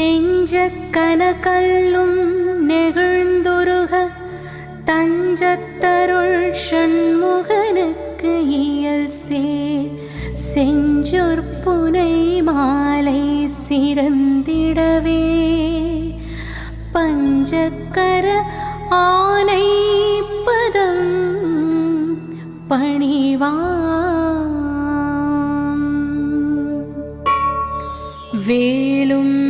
நெஞ்ச கனகல்லும் நெகிழ்ந்தொருக தஞ்சத்தருள் சண்முகனுக்கு இயல் சே. செஞ்சொற் புனை மாலை சிறந்திடவே. பஞ்சக்கர ஆனை பதம் பணிவா. வேலும்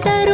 தரும்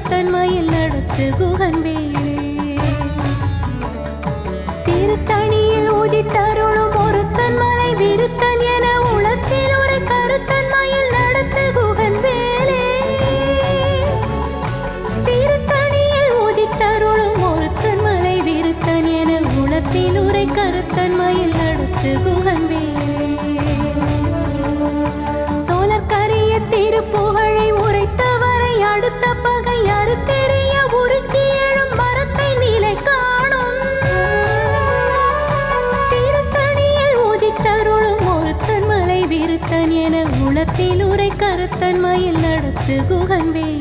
திருத்தன்மையில் நடத்து குகன் வேளே திருத்தணியில் உதித்தருளும் ஒருத்தன் மலை விருத்தன் என உளத்தில் ஒரு கருத்தன்மையில் நடத்து குகன் வேளே திருத்தணியில் உதித்தருளும் ஒருத்தன் மலை விருத்தன் என உளத்தில் ஒரு கருத்தன்மையில் நடத்து குகன் 是故恨离。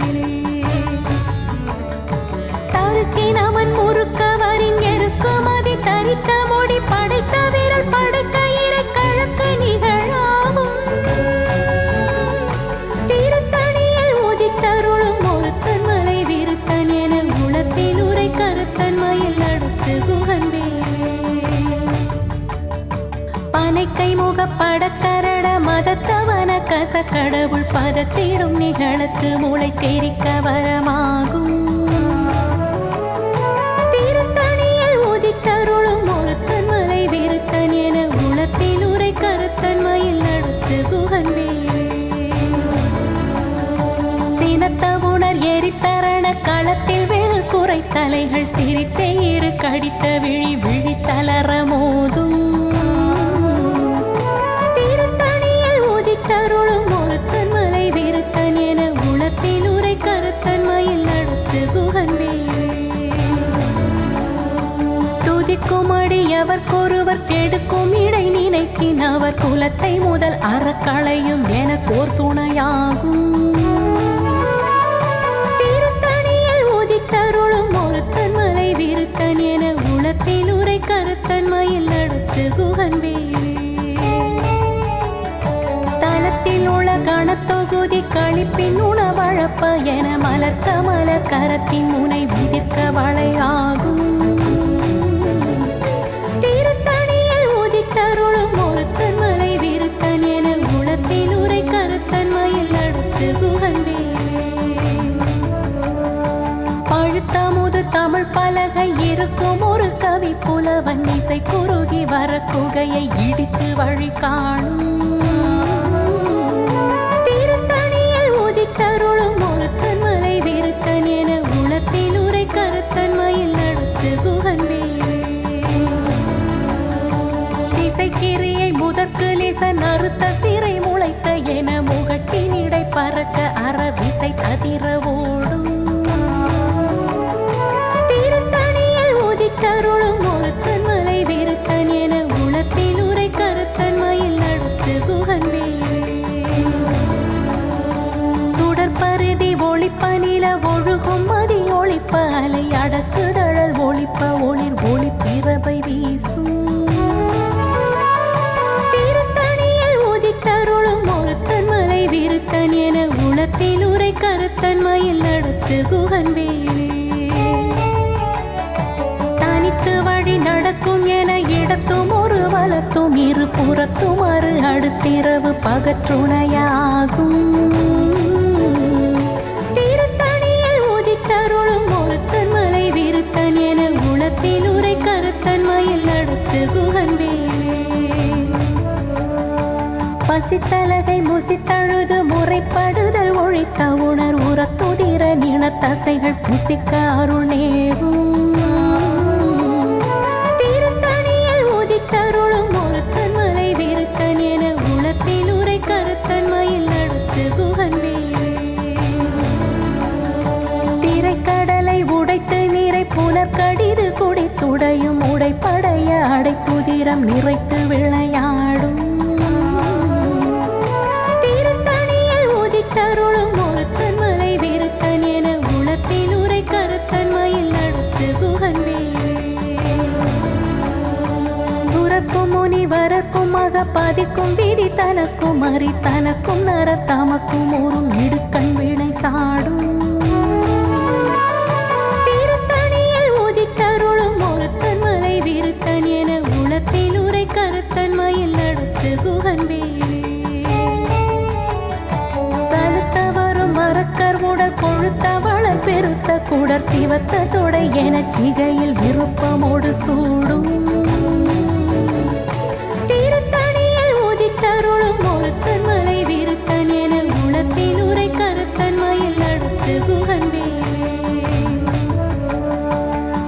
பாச கடவுள் பதத்திடும் நிகழத்து மூளை தெரிக்க வரமாகும். திருத்தணியில் ஒதித்தருளும் ஒருத்தன் மலை விருத்தன் என உளத்தில் உரை கருத்தன் மயில் அடுத்து குகன் சினத்த எரித்தரண களத்தில் வேறு குறை தலைகள் சிரித்தே இரு கடித்த விழி விழி மோதும். துதிக்கும் கெடுக்கும் இடை நினைக்கின் அவர் குலத்தை முதல் அறக்களையும் எனக்கோர் துணையாகும். திருத்தணியில் ஒதித்தருளும் ஒருத்தன் மலை விருத்தன் என உளத்தில் உரை கருத்தன் மயில் அடுத்து குகன்வே தலத்தில் உள்ள கணத்தொகுதி கழிப்பின் உணவழப்ப என மலர்த்த மல கரத்தின் முனை விதிர்க்க வளையாகும். உதித்தருளும் ஒருத்தன் மலை விருத்தன் என உளத்தில் உரை கருத்தன் மயில் அடுத்து குகன்வே பழுத்தமுது தமிழ் பலகை இருக்கும் ஒரு கவி புலவன் இசை குறுகி வர குகையை இடித்து வழி காணும். திருத்தணியில் உதித்தருளும் திசைக்கிரியை முதற்கு லிசன் சிறை முளைத்த என முகட்டினிடை பறக்க அறவிசை ததிரவு தனித்து குகன் குகன்வே தனித்து வழி நடக்கும் என இடத்தும் ஒரு வலத்தும் இரு புறத்தும் அரு அடுத்திரவு பகற்றுணையாகும். திருத்தணியில் உதித்தருளும் ஒருத்தன் மலை விருத்தன் என உளத்தில் உரை கருத்தன் மயில் அடுத்து குகன்வே பசித்தலகை முசித்தழுது முறைப்படுதல் ஒழித்த உணர் உரத்துதிர தசைகள் புசிக்க அருள் நேரும் திருத்தணியில் உதித்தருளும் ஒழுக்கன் மலை விருத்தன் என உளத்தில் உரை கருத்தன் மயில் அடுத்து குகன்வே திரைக்கடலை உடைத்து நீரை புனர்கடிது குடித்துடையும் உடைப்படைய அடைத்துதிரம் நிறைத்து விளையாடும் முனிவரக்கும் மகபாதிக்கும் விதி தனக்கும் அறி தனக்கும் நர தமக்கும் ஒரு நெடுக்கண் வினை சாடும். திருத்தணியில் உதித்தருளும் ஒருத்தன் மலை விருத்தன் என உளத்தில் உரை கருத்தன் மயில் அடுத்து குகன்வே சலுத்த வரும் மரக்கர் உடல் பெருத்த குடர் சிவத்த தொடை என சிகையில் விருப்பமோடு சூடும். உதித்தருளும் ஒருத்தன் மலை விருத்தன் என உளத்தில் உரை கருத்தன் மயில் அடுத்து குகன்வே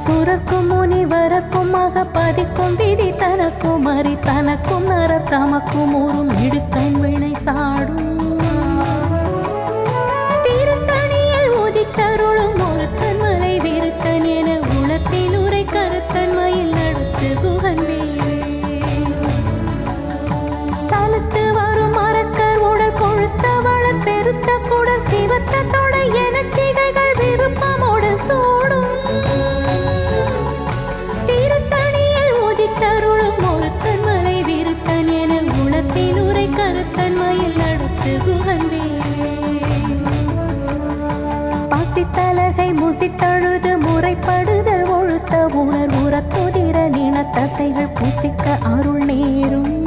சுரக்கும் முனிவரக்கும் மகபதிக்கும் விதி தனக்கும் அறி தனக்கும் நர தமக்கும் ஊரும் இடுக்கண் வினை சாடும். ஆசைகள் பூசிக்க அருள் நேரும்.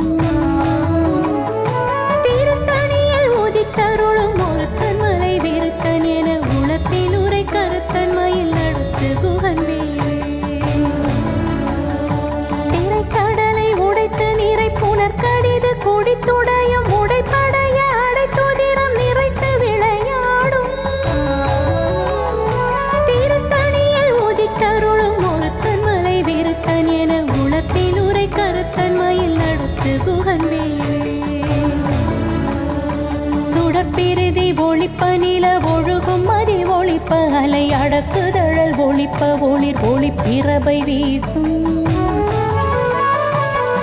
கக்குதழல் ஒளிப்ப ஒளிர் ஒளிப்பிறவை வீசும்.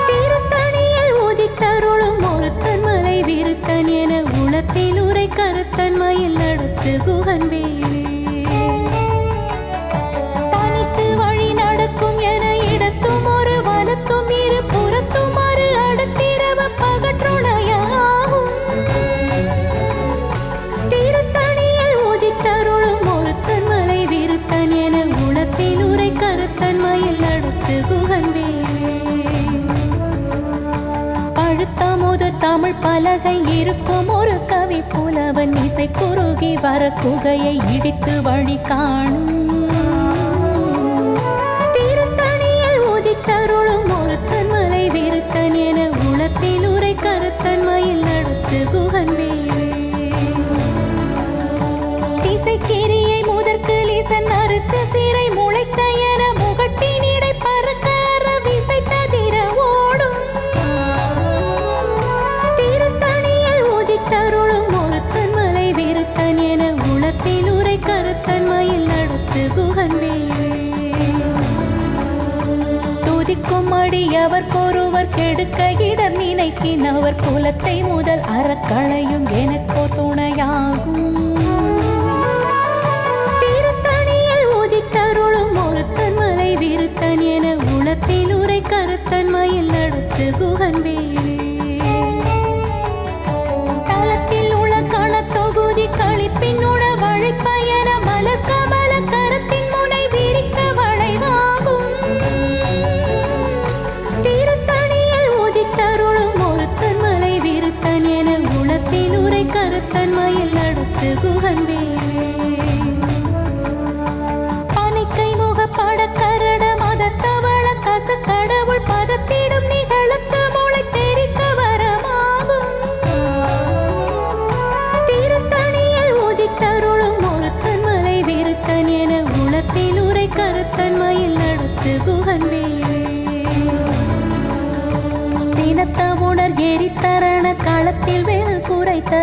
திருத்தணியில் ஒதித்தருளும் ஒருத்தன் மலை விருத்தன் என உளத்தில் உரை கருத்தன் மயில் அடுத்து குகன் வேலி. பலகை இருக்கும் ஒரு கவி புலவன் இசை குறுகி வர குகையை இடித்து வழி காணும். அவர்க்கொருவர் கெடுக்க இடர் நினைப்பின் அவர் குலத்தை முதல் அறக்களையும் எனக்கோ துணையாகும். திருத்தணியில் உதித்தருளும் ஒருத்தன் மலை விருத்தன் என உளத்தில் உரை கருத்தன் மயில் அடுத்து குகன் வேணும்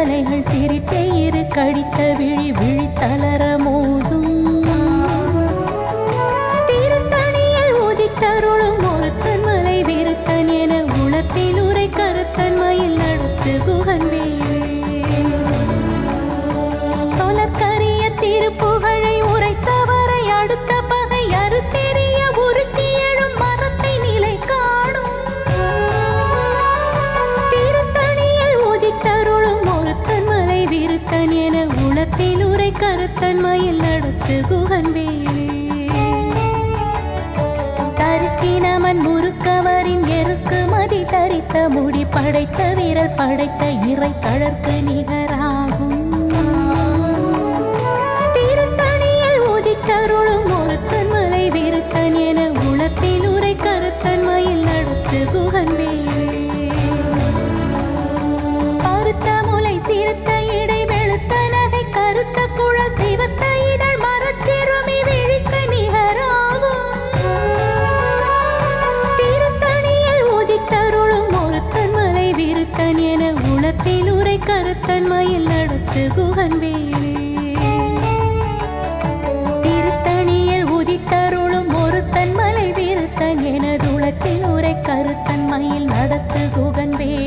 தலைகள் சிரித்தே இரு கடித்த விழி விழி முருகன் வேலு. தருக்கினமன் முறுக்கவரின் எருக்கு மதி தரித்த முடி படைத்த வீரல் படைத்த இறை கழற்கு நிகராகும். திருத்தணியில் உதித்தருளும் ஒழுக்கன் மலை உரை கருத்தன் மயில் நடத்து குகன் கருதுகன் வே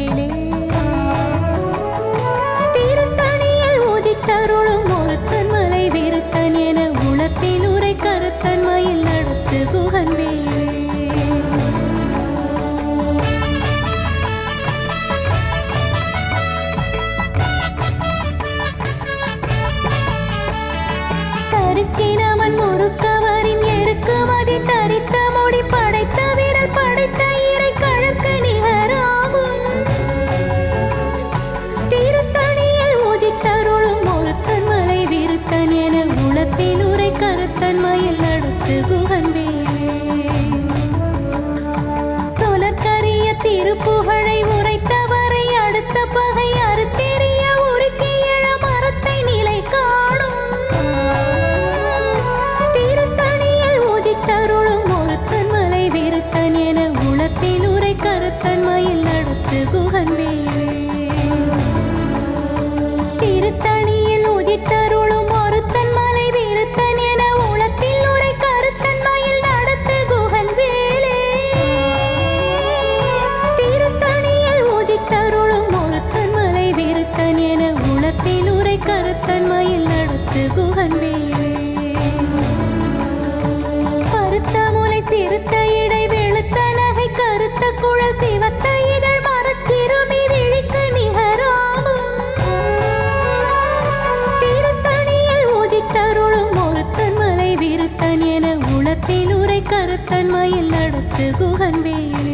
似乎很低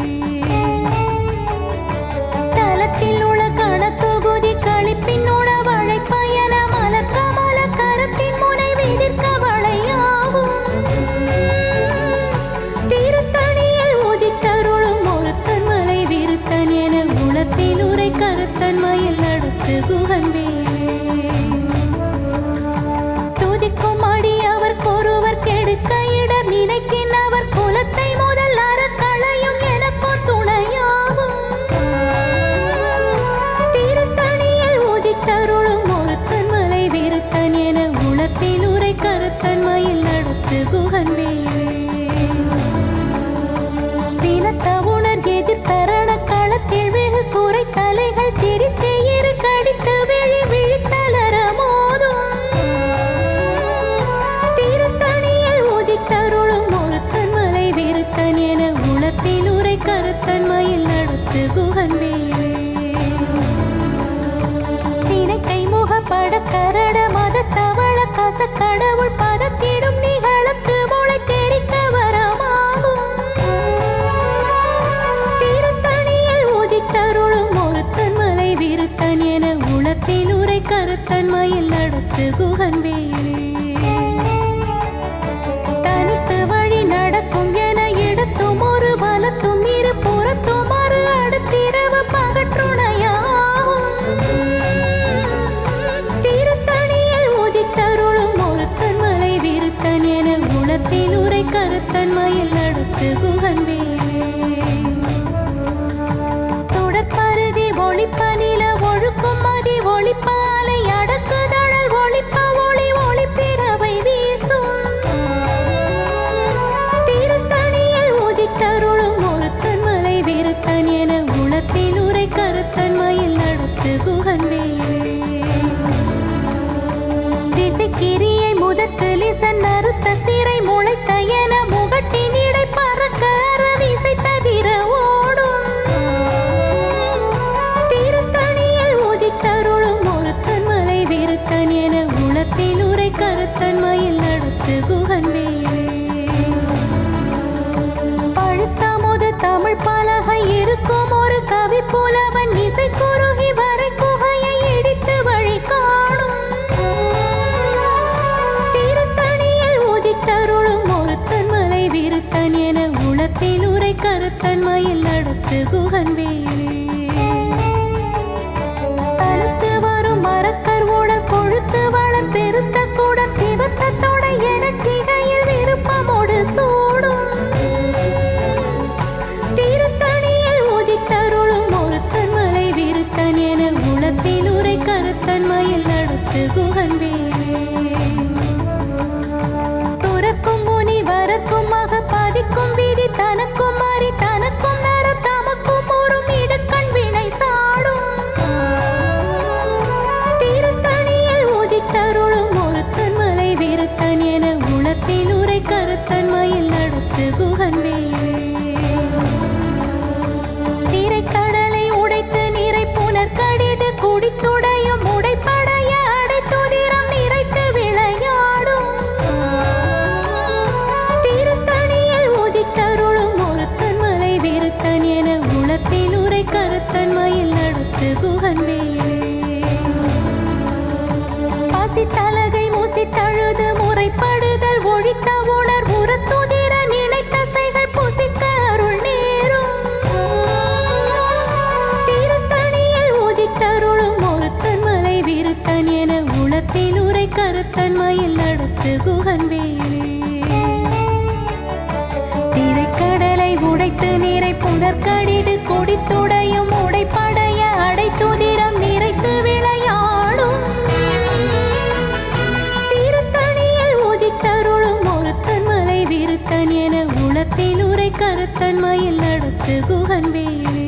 फिरते தனித்து குகன் வேலே தனித்து வழி நடக்கும் என எடுத்தும் ஒரு பலத்தும் இரு புறத்தும் மறு அடுத்திரவு பகற்றுணையாகும். திருத்தணியில் உதித்தருளும் ஒரு தன்மலை விருத்தன் என குணத்தில் உரை கருத்தன்மையில் அடுத்து குகன் வேலே துடையும் உடைப்படைய அடைத்துதிரம் நிறைத்து விளையாடும். திருத்தணியில் உதித்தருளும் ஒருத்தன் மலை விருத்தன் என உளத்தில் உரை கருத்தன் மயில் நடத்து குகன் வேவி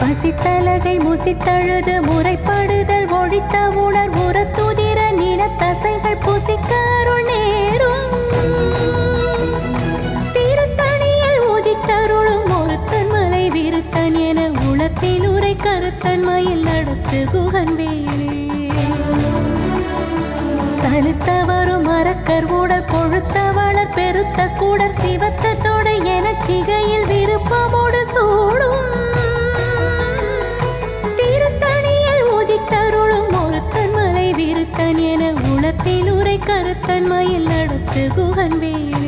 பசித்தலகை முசித்தழுது முறைப்படுதல் ஒழித்த உணர் உரத்துதிர நினத்தசைகள் புசிக்கருள் நேரும். கரத்தில் உரை கருத்தன் மயில் நடத்து குகன் வேலே தலுத்த வரும் மரக்கர் ஊடல் கொழுத்த வளர் பெருத்த கூடர் சிவத்த தொடை என சிகையில் விருப்பமோடு சூடும் திருத்தணியில் உதித்தருளும் ஒருத்தன் மலை விருத்தன் என உளத்தில் உரை கருத்தன் மயில் நடத்து குகன் வேலே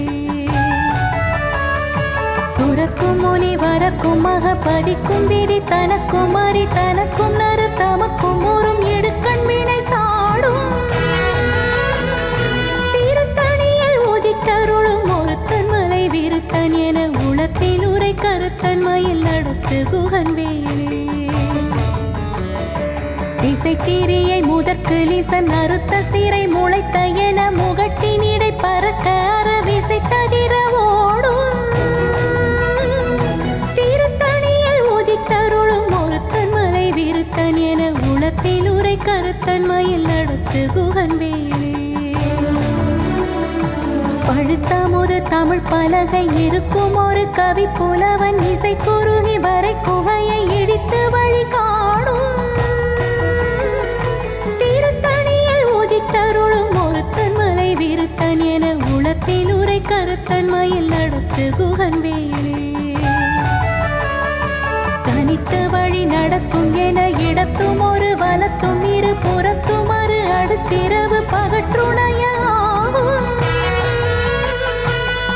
சுரக்கும் முனி வரக்கும் மக பதிக்கும் விதி தனக்கும் அறி தனக்கும் நறு தமக்கும் ஊரும் எடுக்கண் வினை சாடும். திருத்தணியில் உதித்தருளும் ஒருத்தன் மலை விருத்தன் என உளத்தில் உரை கருத்தன் மயில் நடத்து குகன் வேலே திசை தீரியை முதற்கு லிசன் அறுத்த சீரை முளைத்த என முகட்டினிடை பறக்க கருத்தன்மையில் நடத்து குகன் வேலே பழுத்த தமிழ் பலகை இருக்கும் ஒரு கவி புலவன் இசை குறுகி வரை குகையை இடித்து வழி காணும். திருத்தணியில் உதித்தருளும் ஒருத்தன் மலை விருத்தன் என உளத்தில் உரை கருத்தன்மையில் நடத்து குகன் வேலே தனித்து வழி நடக்கும் என இடத்தும் ஒரு வலத்தும் இரு புறத்தும் அரு அடுத்திரவு பகற்றுணைய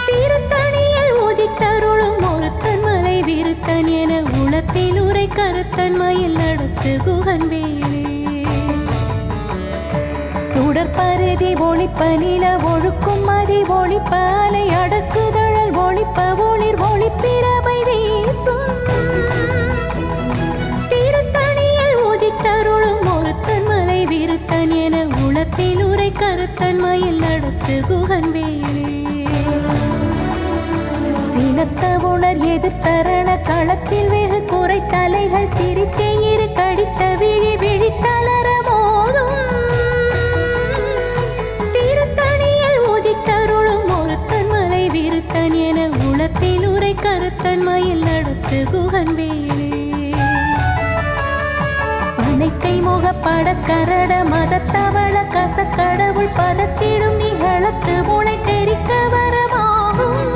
திருத்தணியில் உதித்தருளும் ஒருத்தன் மலை விருத்தன் என உளத்தில் உரை கருத்தன் மயில் நடத்து குகன் வேலே. சுடற்பருதி ஒழிப்ப நில ஒழுக்கும் மதி ஒளிப்ப அலை அடக்குதழல் ஒழிப்ப ஒளிர் ஒளிப்பிரவை கருத்தன்மையில் நடத்து குகன் வேலே. உணர் எதிர்த்தரண களத்தில் வெகு குறை தலைகள் சிரித்தே இரு கடித்த விழி விழித்தளர கருத்தன் மயில் நடத்து குகன் வேலே பனைக்கை முகப்பட கரட மதத்தவள கசக்கடவுள் பதத்திடும் நிகழத்து முளை தெரிக்க வரமாகும்.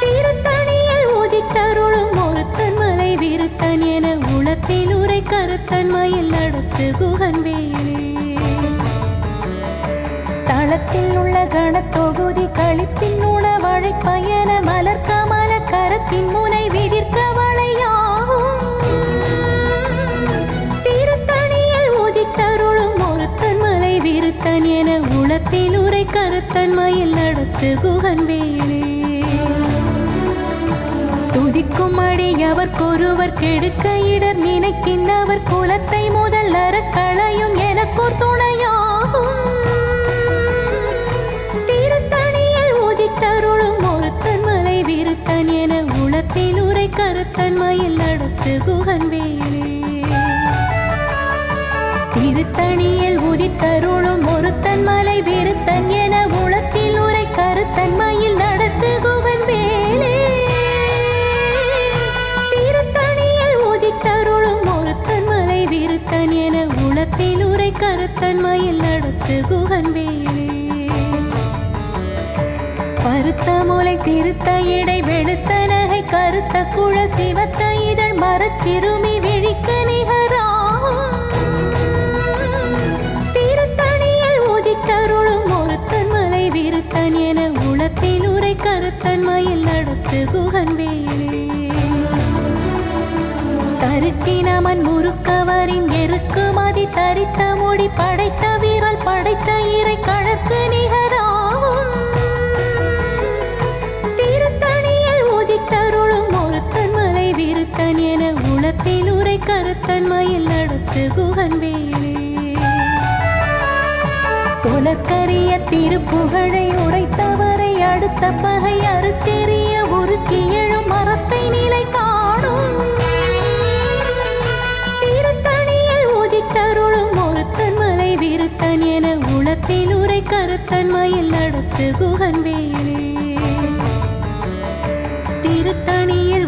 திருத்தணியில் உதித்தருளும் ஒருத்தன் மலை விருத்தன் என உளத்தில் உரை நடத்து குகன் வேலே தளத்தில் உள்ள கணத்தொகுதி கழிப்பின் உணவழை பயண மலர் கமல கரத்தின் முனை விதிர்க்க வளையாகும். திருத்தணியில் உதித்தருளும் ஒருத்தன் மலை விருத்தன் என உளத்தில் உரை கருத்தன்மையில் நடத்து குகன் வேலே. துதிக்கும் அடியவர்க்கொருவர் கெடுக்க இடர் நினைக்கின்றவர் குலத்தை முதல் அறக்களையும் எனக்கோர் துணையும் கருத்தன்மையில் நடத்து வேலே. திருத்தணியில் உதித்தருளும் ஒருத்தன் மலை விருத்தன் என உளத்தில் உரை கருத்தன்மையில் நடத்து குகன் வேலே. திருத்தணியில் உதித்தருளும் ஒருத்தன் மலை விருத்தன் என உளத்தில் உரை கருத்தன்மையில் நடத்து குகன் வேலே. கருத்த முலை சிறுத்த இடை வெளுத்த நகை கருத்த குழ சிவத்த இதழ் மரச்சிறுமி விழிக்க நிகரா. திருத்தணியில் உதித்தருளும் ஒருத்தன் மலை விருத்தன் என உளத்தில் உரை கருத்தன்மையில் நடத்து குகன் வேலே. கருத்தினமன் முறுக்கவரின் எருக்கு மதி தரித்த மொழி படைத்த வீரல் படைத்த இறை கழற்கு நிகரா. கருத்தன் என உளத்தில் உரை கருத்தன் மயில் நடத்து குகன் வேலே. சொலக்கரிய திருப்புகழை உரைத்தவரை அடுத்த பகை அறுத்தெறிய ஒரு எழும் மரத்தை நிலை காணும். திருத்தணியில் உதித்தருளும் ஒருத்தன் மலை விருத்தன் என உளத்தில் உரை கருத்தன் மயில் நடத்து குகன் வேலே. திருத்தணியில்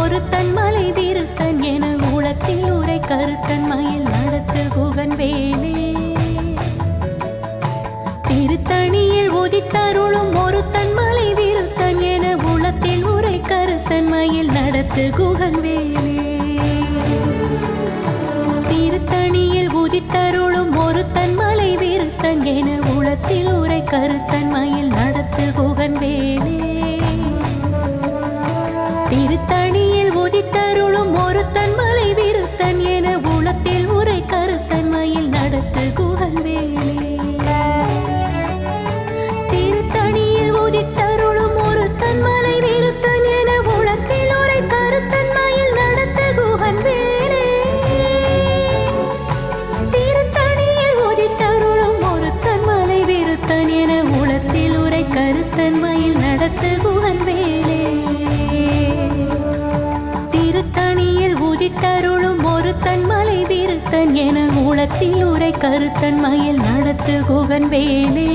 ஒருத்தன் மலை விருத்தன் கருத்தன் மயில் நடத்து குகன் வேலே. திருத்தணியில் உதித்தருளும் ஒருத்தன் மலை விருத்தன் என உளத்தில் உரை கருத்தன் மயில் நடத்து குகன் வேலே. திருத்தணியில் உதித்தருளும் ஒருத்தன் மலை விருத்தன் என உளத்தில் உரை கருத்தன் மயில் நடத்து குகன் வேலே. தருளும் ஒரு என உரை கருத்தன் மயில் நடத்து குகன் வேலே.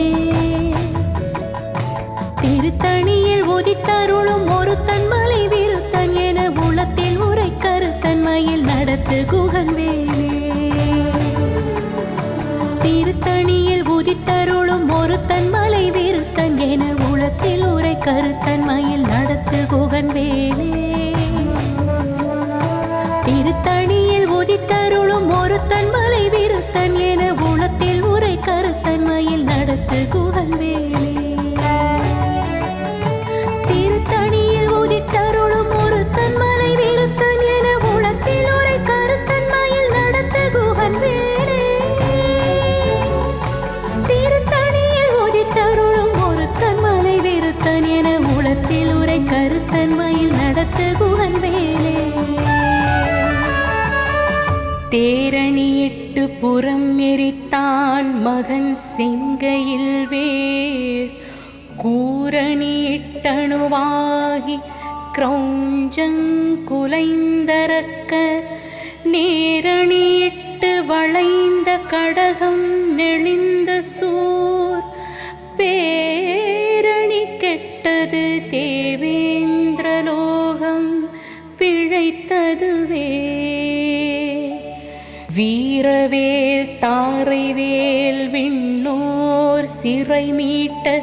திருத்தணியில் உதித்தருளும் ஒரு தன்மலை விருத்தன் என உளத்தில் உரை கருத்தன் மயில் நடத்து குகன் வேலே. திருத்தணியில் உதித்தருளும் ஒரு தன்மலை விருத்தன் என உளத்தில் உரை கருத்து புறம் எரித்தான் மகன் செங்கையில் வேர். கூரணியிட்டணுவாகி கிரௌஞ்சங்குலைந்தரக்க நேரணியிட்டு வளைந்த கடகம் நெளிந்த சூர். பேரணி கெட்டது தேவேந்திரலோகம் பிழைத்ததுவே. வீரவேல் தாரைவேல் விண்ணோர் சிறை மீட்ட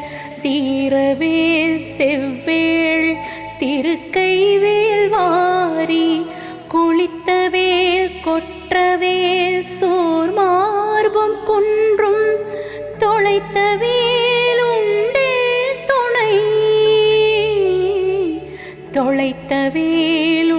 தீரவேல் செவ்வேள் திருக்கைவேல் வாரி குளித்தவேல் கொற்றவேல் சோர் மார்பும் குன்றும் தொலைத்தவேல் உண்டே துணை. தொலைத்தவேல்